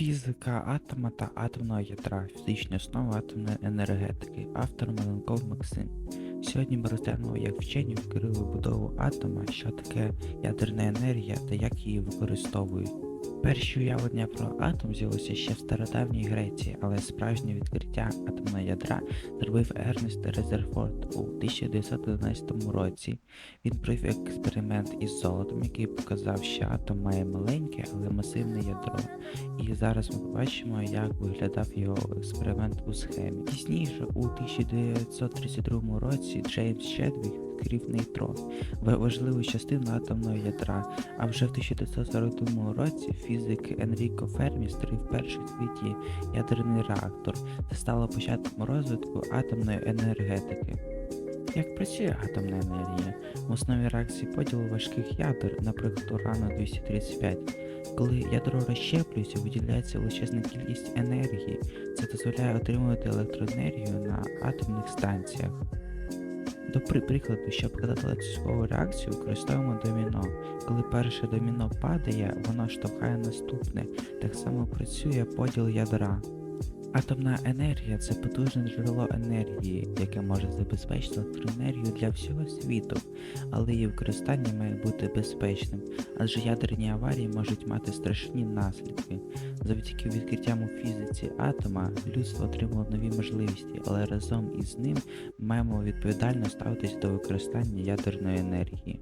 Фізика атома та атомного ядра, фізичні основи атомної енергетики, автор Маленков Максим. Сьогодні ми розглянемо, як вчені вкрили будову атома, що таке ядерна енергія та як її використовують. Перші уявлення про атом з'явилися ще в стародавній Греції, але справжнє відкриття атомного ядра зробив Ернест Резерфорд у 1911 році. Він провів експеримент із золотом, який показав, що атом має маленьке, але масивне ядро. І зараз ми побачимо, як виглядав його експеримент у схемі. Пізніше, у 1932 році, Джеймс Чедвік відкрив нейтрон, важливу частину атомного ядра. А вже в 1942 році фізик Енріко Фермі створив перший світі ядерний реактор. Це стало початком розвитку атомної енергетики. Як працює атомна енергія? В основі реакції поділу важких ядер, наприклад, урану 235. Коли ядро розщеплюється, виділяється величезна кількість енергії. Це дозволяє отримувати електроенергію на атомних станціях. До прикладу, щоб показати ланцюгову реакцію, використовуємо доміно. Коли перше доміно падає, воно штовхає наступне. Так само працює поділ ядра. Атомна енергія це потужне джерело енергії, яке може забезпечити електроенергію для всього світу, але її використання має бути безпечним, адже ядерні аварії можуть мати страшні наслідки. Завдяки відкриттям у фізиці атома людство отримало нові можливості, але разом із ним маємо відповідально ставитись до використання ядерної енергії.